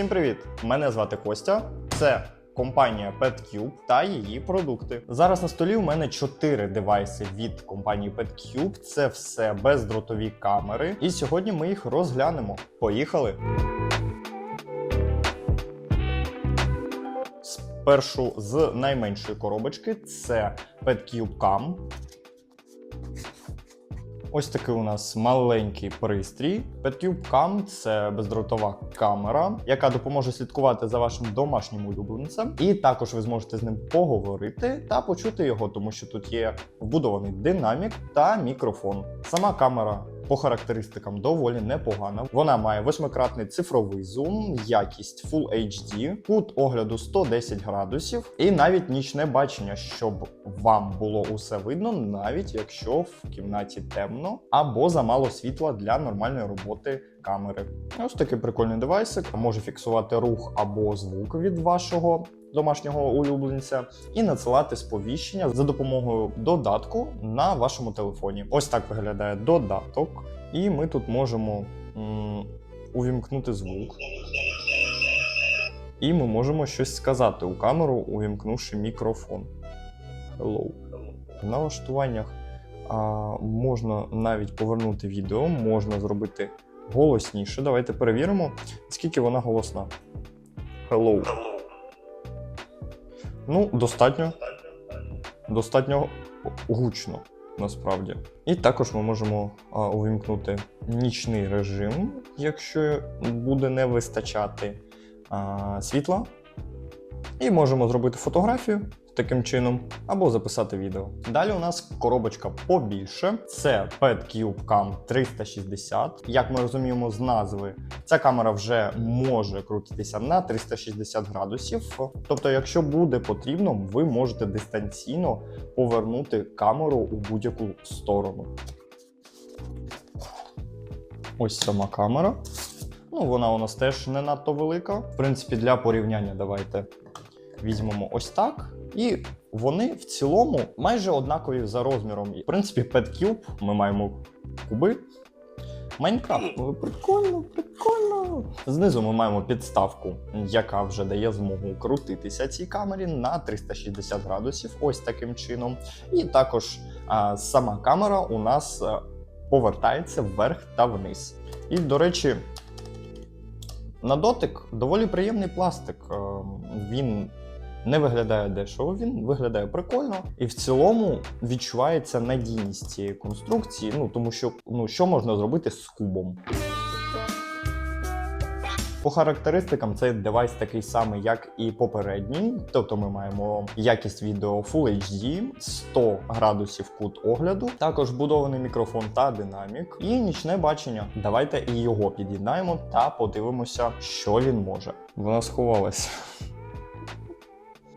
Всім привіт! Мене звати Костя. Це компанія PetCube та її продукти. Зараз на столі у мене чотири девайси від компанії PetCube. Це все бездротові камери. І сьогодні ми їх розглянемо. Поїхали! Спершу з найменшої коробочки це PetCube Cam. Ось такий у нас маленький пристрій. PetCube Cam – це бездротова камера, яка допоможе слідкувати за вашим домашнім улюбленцем. І також ви зможете з ним поговорити та почути його, тому що тут є вбудований динамік та мікрофон. Сама камера. По характеристикам доволі непогана. Вона має восьмикратний цифровий зум, якість Full HD, кут огляду 110 градусів і навіть нічне бачення, щоб вам було усе видно, навіть якщо в кімнаті темно або замало світла для нормальної роботи камери. Ось такий прикольний девайсик. Може фіксувати рух або звук від вашого домашнього улюбленця і надсилати сповіщення за допомогою додатку на вашому телефоні. Ось так виглядає додаток, і ми тут можемо м, увімкнути звук. І ми можемо щось сказати у камеру, увімкнувши мікрофон. Hello. В налаштуваннях а, можна навіть повернути відео, можна зробити голосніше. Давайте перевіримо, скільки вона голосна. Hello. Ну, достатньо. Достатньо гучно, насправді. І також ми можемо а, увімкнути нічний режим, якщо буде не вистачати а, світла. І можемо зробити фотографію таким чином, або записати відео. Далі у нас коробочка побільше. Це PetCube Cam 360. Як ми розуміємо з назви, ця камера вже може крутитися на 360 градусів. Тобто, якщо буде потрібно, ви можете дистанційно повернути камеру у будь-яку сторону. Ось сама камера. Ну, вона у нас теж не надто велика. В принципі, для порівняння давайте візьмемо ось так. І вони в цілому майже однакові за розміром. В принципі, PetCube ми маємо куби. Майнкрафт. Прикольно, прикольно. Знизу ми маємо підставку, яка вже дає змогу крутитися цій камері на 360 градусів, ось таким чином. І також а, сама камера у нас повертається вверх та вниз. І, до речі, на дотик доволі приємний пластик. Е, Він не виглядає дешево, він виглядає прикольно, і в цілому відчувається надійність цієї конструкції. Ну тому що ну що можна зробити з кубом. По характеристикам цей девайс такий самий, як і попередній. Тобто ми маємо якість відео Full HD, 100 градусів кут огляду, також вбудований мікрофон та динамік, і нічне бачення. Давайте і його під'єднаємо та подивимося, що він може. Вона сховалася.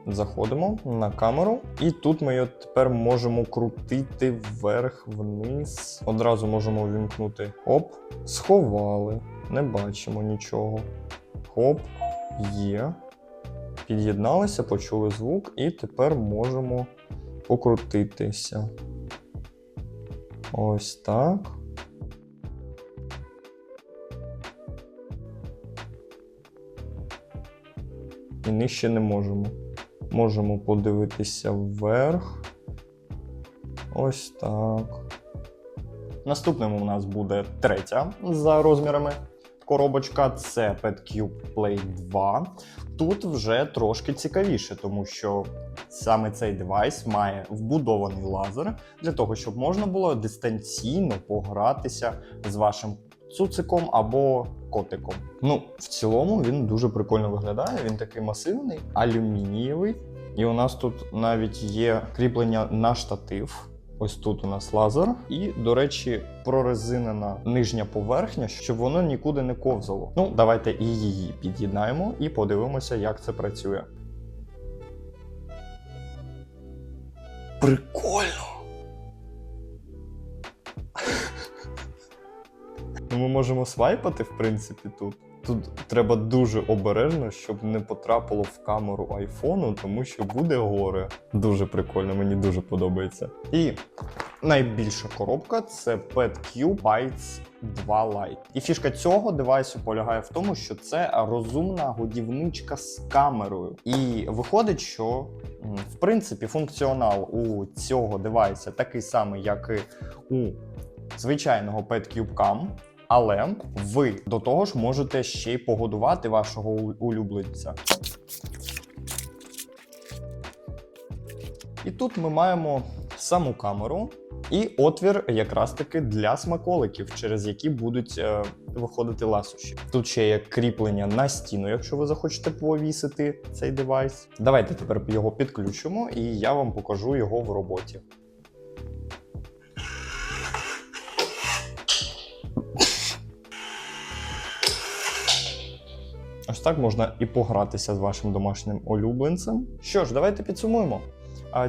Заходимо на камеру, і тут ми її тепер можемо крутити вверх-вниз. Одразу можемо увімкнути. Оп, сховали. Не бачимо нічого. Хоп, є. Під'єдналися, почули звук, і тепер можемо покрутитися. Ось так. І нижче не можемо. Можемо подивитися вверх. Ось так. Наступним у нас буде третя за розмірами коробочка. Це PetCube Play 2. Тут вже трошки цікавіше, тому що саме цей девайс має вбудований лазер для того, щоб можна було дистанційно погратися з вашим цуциком або котиком. Ну, в цілому він дуже прикольно виглядає. Він такий масивний, алюмінієвий. І у нас тут навіть є кріплення на штатив. Ось тут у нас лазер, і, до речі, прорезинена нижня поверхня, щоб воно нікуди не ковзало. Ну, давайте і її під'єднаємо і подивимося, як це працює. Прикольно! Ну, ми можемо свайпати, в принципі, тут. Тут треба дуже обережно, щоб не потрапило в камеру айфону, тому що буде горе. Дуже прикольно, мені дуже подобається. І найбільша коробка це PetQ Bites 2 Lite. І фішка цього девайсу полягає в тому, що це розумна годівничка з камерою. І виходить, що в принципі функціонал у цього девайса такий самий, як і у звичайного PetCube Cam, але ви до того ж можете ще й погодувати вашого улюбленця. І тут ми маємо саму камеру і отвір якраз таки для смаколиків, через які будуть е, виходити ласощі. Тут ще є кріплення на стіну, якщо ви захочете повісити цей девайс. Давайте тепер його підключимо, і я вам покажу його в роботі. Ось так можна і погратися з вашим домашнім улюбленцем. Що ж, давайте підсумуємо.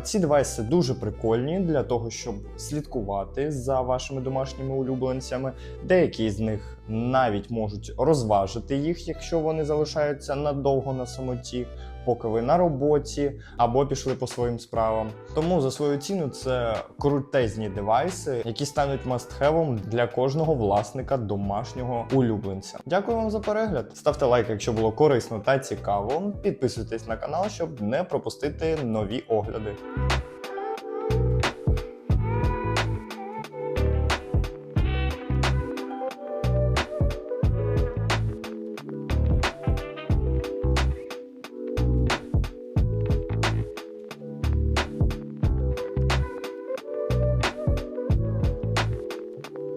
Ці девайси дуже прикольні для того, щоб слідкувати за вашими домашніми улюбленцями. Деякі з них навіть можуть розважити їх, якщо вони залишаються надовго на самоті, поки ви на роботі або пішли по своїм справам. Тому за свою ціну це крутезні девайси, які стануть мастхевом для кожного власника домашнього улюбленця. Дякую вам за перегляд. Ставте лайк, якщо було корисно та цікаво. Підписуйтесь на канал, щоб не пропустити нові огляди.